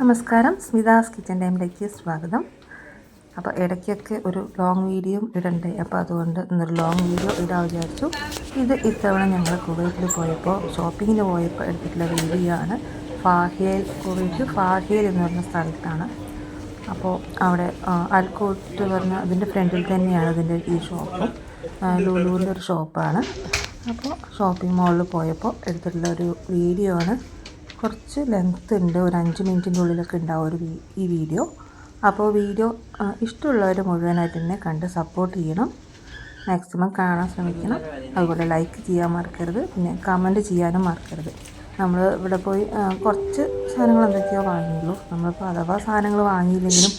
നമസ്കാരം. സ്മിതാസ് കിച്ചൻ ടൈമിലേക്ക് സ്വാഗതം. അപ്പോൾ ഇടയ്ക്കൊക്കെ ഒരു ലോങ് വീഡിയോ ഇടണ്ടേ? അപ്പോൾ അതുകൊണ്ട് ഇന്നൊരു ലോങ് വീഡിയോ ഇടാൻ വിചാരിച്ചു. ഇത് ഇത്തവണ ഞങ്ങൾ കുവൈറ്റിൽ പോയപ്പോൾ ഷോപ്പിങ്ങിന് പോയപ്പോൾ എടുത്തിട്ടുള്ള വീഡിയോ ആണ്. ഫാഹേൽ കുവൈറ്റ് ഫാഹിയൽ എന്ന് പറഞ്ഞ സ്ഥലത്താണ്. അപ്പോൾ അവിടെ അൽക്കോട്ട് പറഞ്ഞ അതിന്റെ ഫ്രണ്ടിൽ തന്നെയാണ് അതിന്റെ ഈ ഷോപ്പ്. ലുലുവിന്റെ ഒരു ഷോപ്പാണ്. അപ്പോൾ ഷോപ്പിംഗ് മാളിൽ പോയപ്പോൾ എടുത്തിട്ടുള്ള ഒരു വീഡിയോ ആണ്. കുറച്ച് ലെങ്ത് ഉണ്ട്. ഒരു അഞ്ച് മിനിറ്റിന്റെ ഉള്ളിലൊക്കെ ഉണ്ടാവും ഒരു ഈ വീഡിയോ. അപ്പോൾ വീഡിയോ ഇഷ്ടമുള്ളവർ മുഴുവനായിട്ട് തന്നെ കണ്ട് സപ്പോർട്ട് ചെയ്യണം. മാക്സിമം കാണാൻ ശ്രമിക്കണം. അതുപോലെ ലൈക്ക് ചെയ്യാൻ മറക്കരുത്. പിന്നെ കമന്റ് ചെയ്യാനും മറക്കരുത്. നമ്മൾ ഇവിടെ പോയി കുറച്ച് സാധനങ്ങൾ എന്തൊക്കെയോ വാങ്ങിയുള്ളൂ. നമ്മളിപ്പോൾ അഥവാ സാധനങ്ങൾ വാങ്ങിയില്ലെങ്കിലും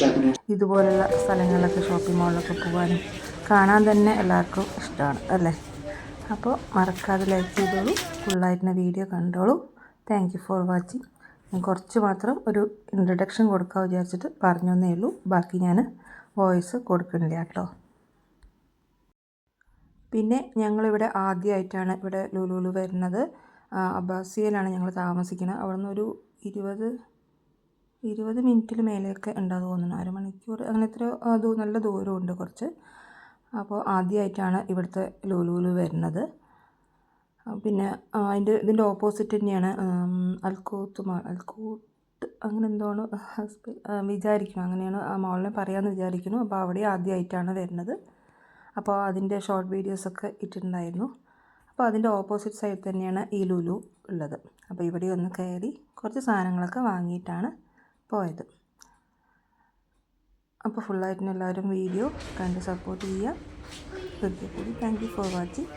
ഇതുപോലുള്ള സ്ഥലങ്ങളിലൊക്കെ ഷോപ്പിംഗ് മാളിലൊക്കെ പോകാനും കാണാൻ തന്നെ എല്ലാവർക്കും ഇഷ്ടമാണ് അല്ലേ? അപ്പോൾ മറക്കാതെ ലൈക്ക് ചെയ്തോളൂ ഫുള്ളായിട്ടുള്ള വീഡിയോ കണ്ടോളൂ. താങ്ക് യു ഫോർ വാച്ചിങ് ഞാൻ കുറച്ച് മാത്രം ഒരു ഇൻട്രഡക്ഷൻ കൊടുക്കാൻ വിചാരിച്ചിട്ട് പറഞ്ഞു തന്നേ ഉള്ളൂ. ബാക്കി ഞാൻ വോയിസ് കൊടുക്കുന്നില്ല കേട്ടോ. പിന്നെ ഞങ്ങളിവിടെ ആദ്യമായിട്ടാണ് ഇവിടെ ലുലുലു വരുന്നത്. അബ്ബാസിയയിലാണ് ഞങ്ങൾ താമസിക്കുന്നത്. അവിടെ നിന്ന് ഒരു ഇരുപത് ഇരുപത് മിനിറ്റിൽ മേലെയൊക്കെ ഉണ്ടാകും തോന്നുന്നു. അരമണിക്കൂർ അങ്ങനെ എത്ര നല്ല ദൂരമുണ്ട് കുറച്ച്. അപ്പോൾ ആദ്യമായിട്ടാണ് ഇവിടുത്തെ ലുലുലു വരുന്നത്. പിന്നെ അതിന്റെ ഇതിന്റെ ഓപ്പോസിറ്റ് തന്നെയാണ് അൽക്കൂത്ത് മാൾ അൽക്കൂത്ത് അങ്ങനെ എന്തോണ് വിചാരിക്കുന്നു. അങ്ങനെയാണ് ആ മോളിനെ പറയാമെന്ന് വിചാരിക്കുന്നു. അപ്പോൾ അവിടെ ആദ്യമായിട്ടാണ് വരുന്നത്. അപ്പോൾ അതിന്റെ ഷോർട്ട് വീഡിയോസൊക്കെ ഇട്ടിട്ടുണ്ടായിരുന്നു. അപ്പോൾ അതിന്റെ ഓപ്പോസിറ്റ് സൈഡ് തന്നെയാണ് ഈ ലുലു ഉള്ളത്. അപ്പോൾ ഇവിടെ ഒന്ന് കയറി കുറച്ച് സാധനങ്ങളൊക്കെ വാങ്ങിയിട്ടാണ് പോയത്. അപ്പോൾ ഫുള്ളായിട്ടും എല്ലാവരും വീഡിയോ കണ്ട് സപ്പോർട്ട് ചെയ്യുക. കൂടി താങ്ക് യു ഫോർ വാച്ചിങ്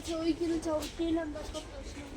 ചോദിക്കുന്ന ചവിട്ടിയിലുണ്ടൊക്കെ പ്രശ്നം